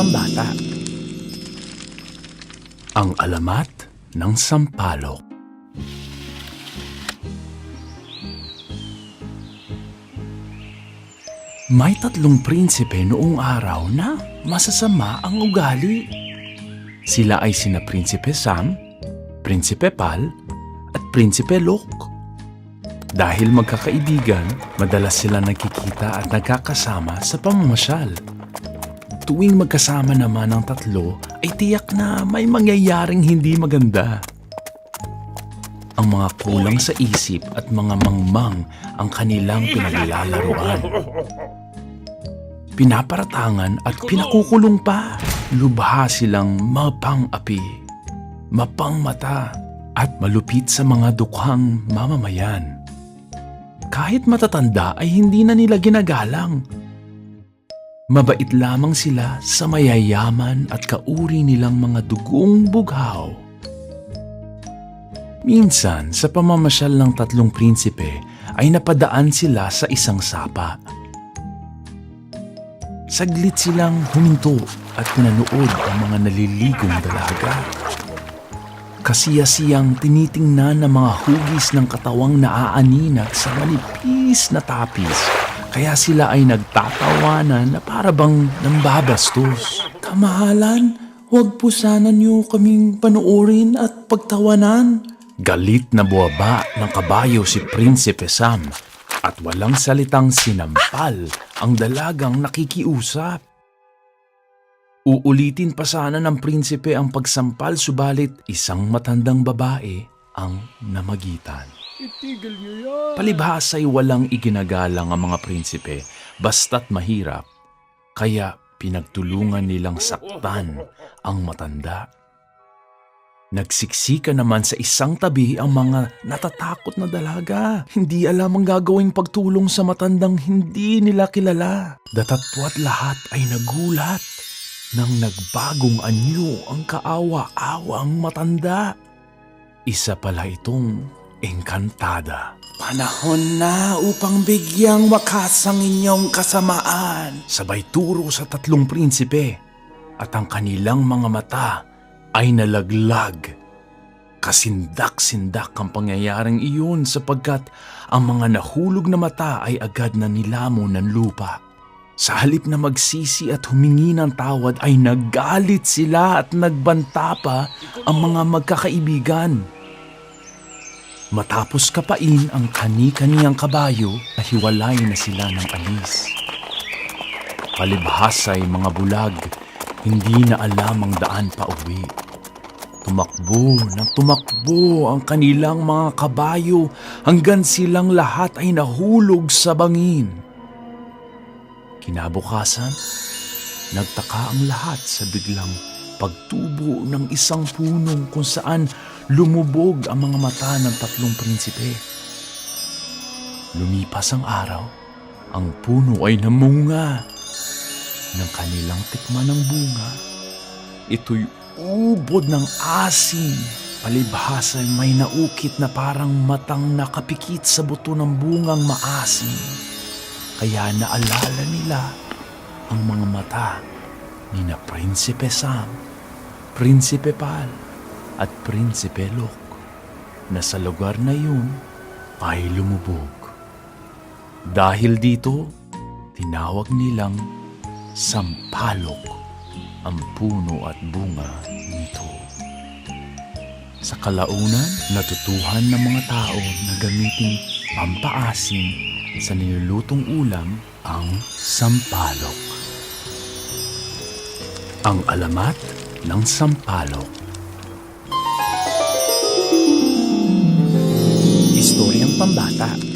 pambata. Ang alamat ng sampalok. May tatlong prinsipe noong araw na masasama ang ugali. Sila ay sina Prinsipe Sam, Prinsipe Pal, at Prinsipe Lok. Dahil magkakaibigan, madalas sila nagkikita at nagkakasama sa pamamasyal. Tuwing magkasama naman ang tatlo, ay tiyak na may mangyayaring hindi maganda. Ang mga kulang sa isip at mga mangmang ang kanilang pinaglalaroan. Pinaparatangan at pinakukulong pa. Lubha silang mapang-api, mapang-mata, at malupit sa mga dukhang mamamayan. Kahit matatanda ay hindi na nila ginagalang. Mabait lamang sila sa mayayaman at kauri nilang mga dugong bughaw. Minsan, sa pamamasyal ng tatlong prinsipe, ay napadaan sila sa isang sapa. Saglit silang huminto at pinanood ang mga naliligong dalaga. Kasiyasiyang tinitingnan ng mga hugis ng katawang naaaninat sa manipis na tapis, kaya sila ay nagtatawanan na para bang nambabastos. Kamahalan, huwag po sana niyo kaming panuorin at pagtawanan. Galit na buwaba ng kabayo si Prinsipe Sam at walang salitang sinampal ang dalagang nakikiusap. Uulitin pa sana ng prinsipe ang pagsampal subalit isang matandang babae ang namagitan. Itigil niyo yan. Palibhas ay walang iginagalang ang mga prinsipe basta't mahirap, kaya pinagtulungan nilang saktan ang matanda. Nagsiksika naman sa isang tabi ang mga natatakot na dalaga. Hindi alam ang gagawing pagtulong sa matandang hindi nila kilala. Datatpwa't lahat ay nagulat nang nagbagong anyo ang kaawa-awang matanda. Isa pala itong engkantada. Panahon na upang bigyang wakas ang inyong kasamaan. Sabay turo sa tatlong prinsipe at ang kanilang mga mata ay nalaglag. Kasindak-sindak ang pangyayaring iyon sapagkat ang mga nahulog na mata ay agad na nilamo ng lupa. Sa halip na magsisi at humingi ng tawad ay nagalit sila at nagbanta pa ang mga magkakaibigan. Matapos kapain ang kani-kaniyang kabayo, nahiwalay na sila ng alis. Palibhas ay mga bulag, hindi na alam ang daan pa uwi. Tumakbo ng tumakbo ang kanilang mga kabayo hanggang silang lahat ay nahulog sa bangin. Kinabukasan, nagtaka ang lahat sa biglang pagtubo ng isang punong kung saan lumubog ang mga mata ng tatlong prinsipe. Lumipas ang araw, ang puno ay namunga ng kanilang tikman ng bunga. Ito'y ubod ng asin. Palibhas ay may naukit na parang matang nakapikit sa buto ng bungang maasim. Kaya naalala nila ang mga mata ni na Prinsipe Sam, Prinsipe Pal, at Prinsipe Lok na sa lugar na yun ay lumubog. Dahil dito, tinawag nilang Sampalok ang puno at bunga nito. Sa kalaunan, natutuhan ng mga tao na gamitin pampaasim sa nilulutong ulam ang sampalok. Ang alamat ng sampalok. pambata.